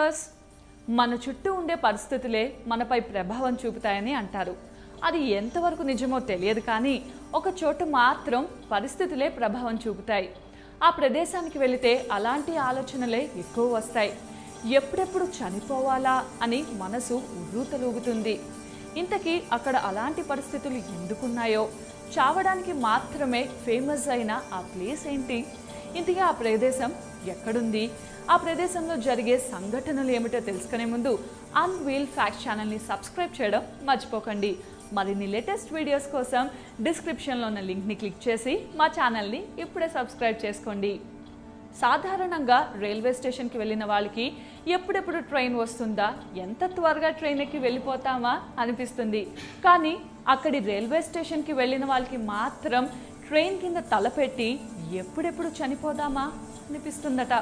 Viewers మన చుట్టూ ఉండే పరిస్థితులే మనపై ప్రభావం చూపుతాయని అంటారు. అది ఎంతవరకు నిజమో తెలియదు కానీ ఒక చోట మాత్రం పరిస్థితులే ప్రభావం చూపుతాయి. ఆ ప్రదేశానికి వెళితే అలాంటి ఆలోచనలే ఎక్కువ వస్తాయి. ఎప్పుడెప్పుడు చనిపోవాలా అని మనసు ఉర్రూతలూగుతుంది. ఇంతకీ అక్కడ అలాంటి పరిస్థితులు ఎందుకున్నాయో? చావడానికి మాత్రమే ఫేమస్ అయిన ఆ ప్లేస్ ఏంటి? ఇంతకీ ఆ ప్రదేశం ఎక్కడుంది? ఆ ప్రదేశంలో జరిగే సంఘటనలు ఏమిటో తెలుసుకునే ముందు అన్వీల్ ఫ్యాక్ట్ ఛానల్ని సబ్స్క్రైబ్ చేయడం మర్చిపోకండి. మరిన్ని లేటెస్ట్ వీడియోస్ కోసం డిస్క్రిప్షన్లో ఉన్న లింక్ని క్లిక్ చేసి మా ఛానల్ని ఇప్పుడే సబ్స్క్రైబ్ చేసుకోండి. సాధారణంగా రైల్వే స్టేషన్కి వెళ్ళిన వాళ్ళకి ఎప్పుడెప్పుడు ట్రైన్ వస్తుందా? ఎంత త్వరగా ట్రైన్ ఎక్కి వెళ్ళిపోతామా అనిపిస్తుంది. కానీ అక్కడి రైల్వే స్టేషన్కి వెళ్ళిన వాళ్ళకి మాత్రం ట్రైన్ కింద తలపెట్టి ఎప్పుడెప్పుడు చనిపోదామా అనిపిస్తుందట.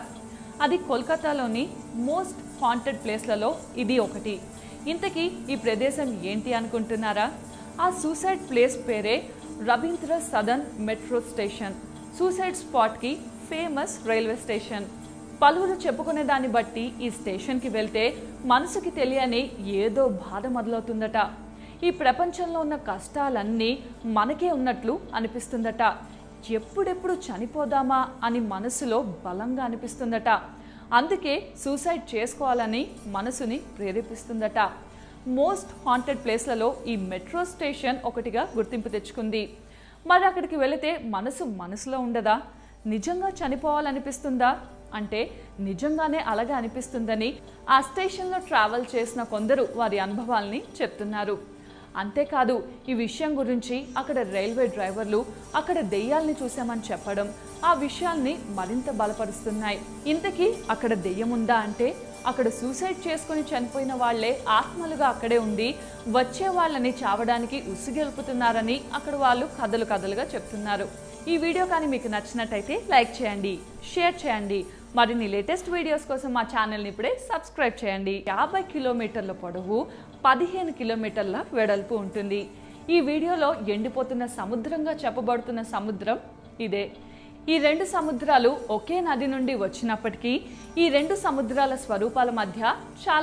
అది కోల్కతాలోని మోస్ట్ హాంటెడ్ ప్లేస్లలో ఇది ఒకటి. ఇంతకీ ఈ ప్రదేశం ఏంటి అనుకుంటున్నారా? ఆ సూసైడ్ ప్లేస్ పేరే Rabindra Sadan metro station. Suicide స్పాట్కి famous railway station. పలువురు చెప్పుకునే దాన్ని బట్టి ఈ స్టేషన్కి వెళ్తే మనసుకి తెలియని ఏదో బాధ మొదలవుతుందట. ఈ ప్రపంచంలో ఉన్న కష్టాలన్నీ మనకే ఉన్నట్లు అనిపిస్తుందట. ఎప్పుడెప్పుడు చనిపోదామా అని మనసులో బలంగా అనిపిస్తుందట. అందుకే సూసైడ్ చేసుకోవాలని మనసుని ప్రేరేపిస్తుందట. మోస్ట్ హాంటెడ్ ప్లేస్లలో ఈ మెట్రో స్టేషన్ ఒకటిగా గుర్తింపు తెచ్చుకుంది. మరి అక్కడికి వెళితే మనసు మనసులో ఉండదా? నిజంగా చనిపోవాలనిపిస్తుందా? అంటే నిజంగానే అలాగే అనిపిస్తుందని ఆ స్టేషన్లో ట్రావెల్ చేసిన కొందరు వారి అనుభవాల్ని చెప్తున్నారు. అంతేకాదు ఈ విషయం గురించి అక్కడ రైల్వే డ్రైవర్లు అక్కడ దెయ్యాల్ని చూశామని చెప్పడం ఆ విషయాల్ని మరింత బలపరుస్తున్నాయి. ఇంతకీ అక్కడ దెయ్యం ఉందా అంటే అక్కడ సూసైడ్ చేసుకుని చనిపోయిన వాళ్ళే ఆత్మలుగా అక్కడే ఉండి వచ్చే వాళ్ళని చావడానికి ఉసిగెలుపుతున్నారని అక్కడ వాళ్ళు కథలు కథలుగా చెప్తున్నారు. ఈ వీడియో కానీ మీకు నచ్చినట్టయితే లైక్ చేయండి షేర్ చేయండి. మరిన్ని లేటెస్ట్ వీడియోస్ కోసం మా ఛానల్ని ఇప్పుడే సబ్స్క్రైబ్ చేయండి. యాభై కిలోమీటర్ల పొడవు పదిహేను కిలోమీటర్ల వెడల్పు ఉంటుంది. ఈ వీడియోలో ఎండిపోతున్న సముద్రంగా చెప్పబడుతున్న సముద్రం ఇదే. ఈ రెండు సముద్రాలు ఒకే నది నుండి వచ్చినప్పటికీ ఈ రెండు సముద్రాల స్వరూపాల మధ్య చాలా